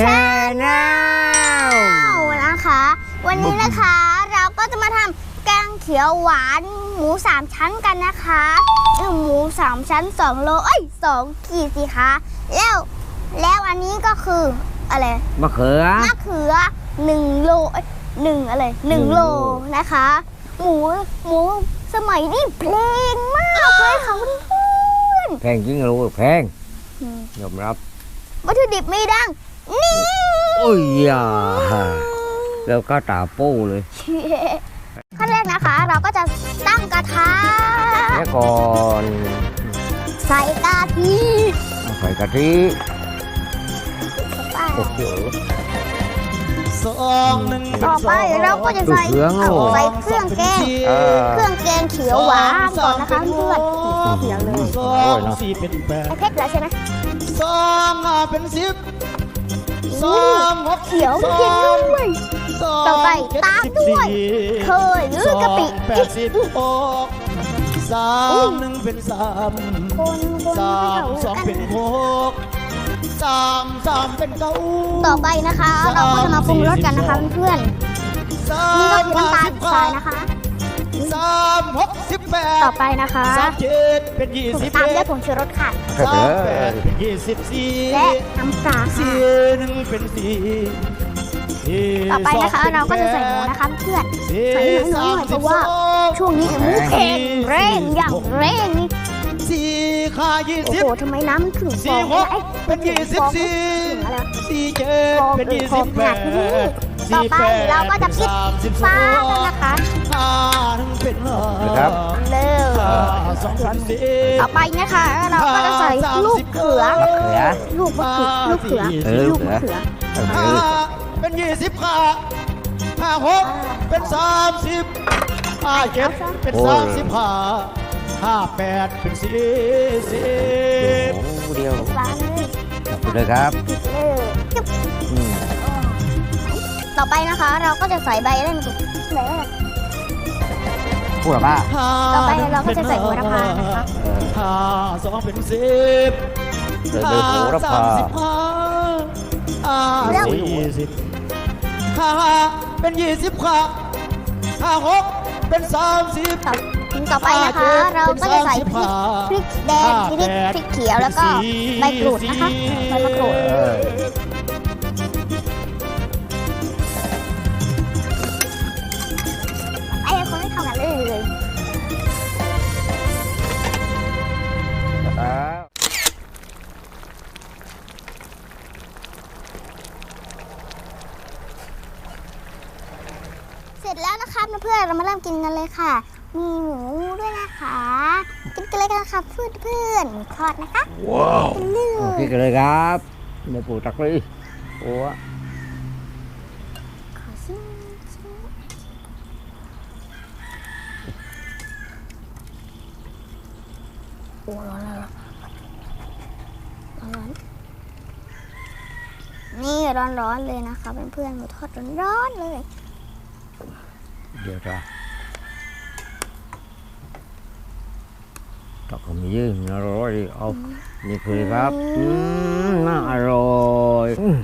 ชแนลเอานะคะ วันนี้นะคะเราก็จะมาทำแกงเขียวหวานหมูสามชั้นกันนะคะเออหมูสามชั้นสองโลเอ้ยสองขีดสิคะแล้วแล้วอันนี้ก็คืออะไรมะเขือมะเขือหนึ่งโลเอ้ยหนึ่งอะไรหนึ่งหนึ่งโลโลนะคะ หมูหมูสมัยนี้เพลงมากเลยค่ะเพื่อนแพงจริงเหรู้แพงๆอืมยอมรับ วัตถุดิบไม่ดัง นี่โอ้ยอย่าแล้วก็ตาโป้เลย ขั้นแรกนะคะ เราก็จะตั้งกระทะแล้วก่อนใส่กะทิเอาใส่กะทิโอ้โหสองหนึ่งต่อไปเราก็จะใส่เครื่องเอาโอ้ใส่เครื่องแกงเออเครื่องแกงเขียวหวานก่อนนะคะเพื่อนเขียวเลยสองสี่เป็นแปดไอเพชรแล้วใช่ไหม สองห้าเป็นสิบสองหกเขียวกินด้วยสองต่อไปเจ็ดตามสิบด้วยสี่เคยหรือกะปิสองแปดสิบหกสามหนึ่งเป็นสามคนคนสามสเขาองกันเป็นหกสามสามเป็นเก้าต่อไปนะคะ เราก็จะมาปรุงรสกันนะคะเพื่อนสาๆนี่ก็มคือน้ำตาลสิบทรายนะคะ สามหกสิบแปดต่อไปนะคะสามเจ็ดเป็นยี่สิบตามเอ็ด้วยดผงชูรสค่ะใส่สาไปมเลแปยดเป็นยี่สิบสี่และน้ำปลาค่ะสี่หนึ่งเป็นสี่สี่ต่อไปนะคะสงเราก็จะใส่หมูนะคะเพื่อนใส่หน่อยๆหน่อยเพราะว่าช่วงนี้หมูแข็งแรงอย่างแรงนี่สี่ค่ายี่โอ้สิบโหทำไมน้ำมันถึงฟสี่องหกเอ้ยเป็นยี่สิบสี่ถึงอะไรวะสี่เจ็ดฟองเป็นเออยี่ฟอสิงบแปหนัดกนี่ต่อสี่ไปแปดเราก็จะปิดสามสิบสฟ้าองกันนะคะ ครับเร็วห้าสองพันสี่ต่อไปนะคะเราก็จะใส่ลูกเขือ มะเขือลูกมะเขือลูกเขือเออลูกมะเขือใส่ไปห้าเลยเป็นยี่สิบห้าห้าหกเป็นสามสิบห้าเจ็ดเป็นสามสิบห้าห้าแปดเป็นสี่สิบ โอ้โหเดียวฟ้าเลยใส่ไปเลยครับปิดเลยจุ๊บอืมต่อไปนะคะ เราก็จะใส่ใบอะไรมาสุดไหนอะ พูดหรอป้าต่อไปเราก็จะใส่โหระพานะคะเออห้าสองเป็นสิบใส่ใบโหระพาสามสิบห้าห้าสี่สิบห้าเป็นยี่สิบห้าห้าหกเป็นสามสิบต่อต่อไปนะคะ เราก็จะใส่พริกพริกแดงพริกพริกเขียวแล้วก็ใบกรูดนะคะใบมะกรูด เพื่อนๆเรามาเริ่มกินกันเลยค่ะ มีหมูด้วยนะคะ กินกันเลยกันค่ะเพื่อนเพื่อนๆหมูทอดนะคะว้าวกินเลโอยเคกันเลยครับเดี๋ยวปูตักเลยโอ้ขอชิมชิมโอ้ร้อนแล้วร้อนร้อนนี่ร้อนๆเลยนะคะเพื่อนๆหมูทอดร้อนๆเลย เดี๋ยวจ้ะตักก็มีเยอะอร่อยเอานี่คือครับอืมน่าอร่อยอืม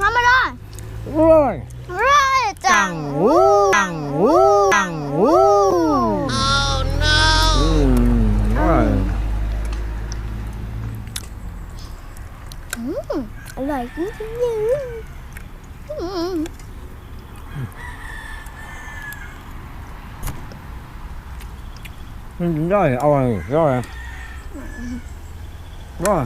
น้ำมาเลย อร่อย ร้อยจัง วูจังวูจังวูอืมอร่อย อร่อยจริงๆอืม อืมอร่อยอร่อยอร่อ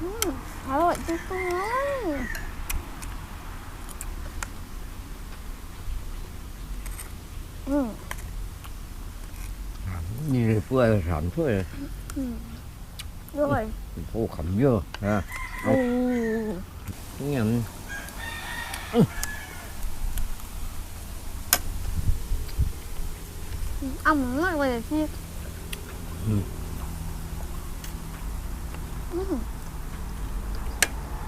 ยอร่อยเป็นบุกวัวอืมของชอบพั กเ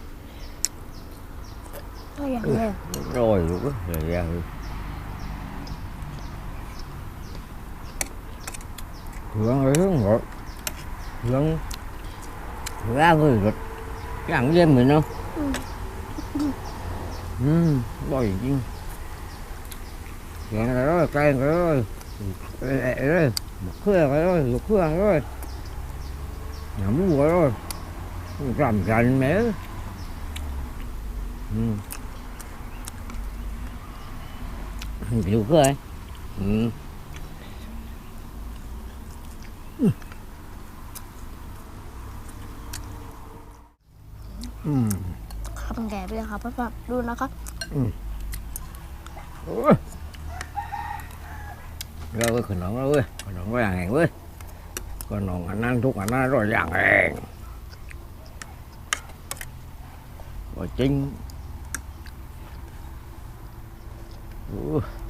อย่างเลยอร่อยรู้ก็เลยอย่างเครื่องอะไรเครื่องหมดเครื่ องเครื่องเลยรสอย่างเยี่ยมเลยเนาะอืมอร่อยจริงเครื่องอะไรก็แกงก็เลยเอ้ยเอ้ยเครื่องก็เลยเครื่องก็เลยน้ำวัวก็เลยรำกันไหมอืม Hiểu rồi. Ừ. Ừ. คำแก่ไปเลยครับเพื่อนๆดูนะคะ Ôi. Rồi ơi, khẩn nóng ơi, khẩn nóng vàng hèn ơi. Còn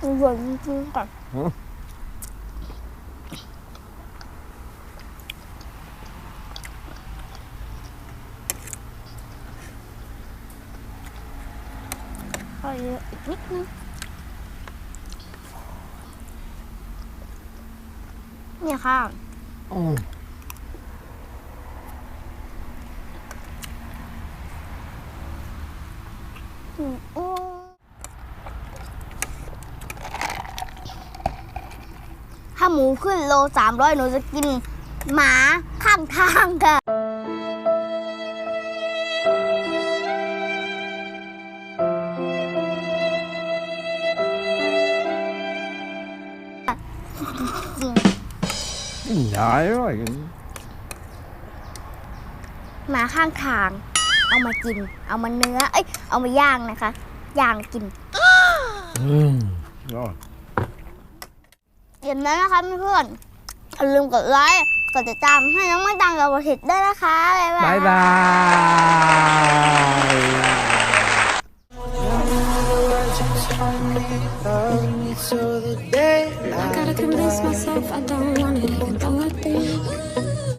อร่อยจริงๆค่ะฮะข้าวเยอะอีกนิดนึงเนี่ยค่ะ Ừ. อืมโอ้ ถ้าหมูขึ้นโลสามร้อยหนูจะกินหมาข้างทางค่ะ Dài rồi. หมาข้างทาง เอามากิน เอามาเนื้อ เอ้ย เอามาย่างนะคะ ย่างกิน Ừ. Rồi. เย็น เก็บนั้นนะคะเพื่อนอย่าลืมกดไลค์กดติดตามให้น้องไม่ตังกับประสิทธิ์ด้นะคะบ๊ายบายบายบาย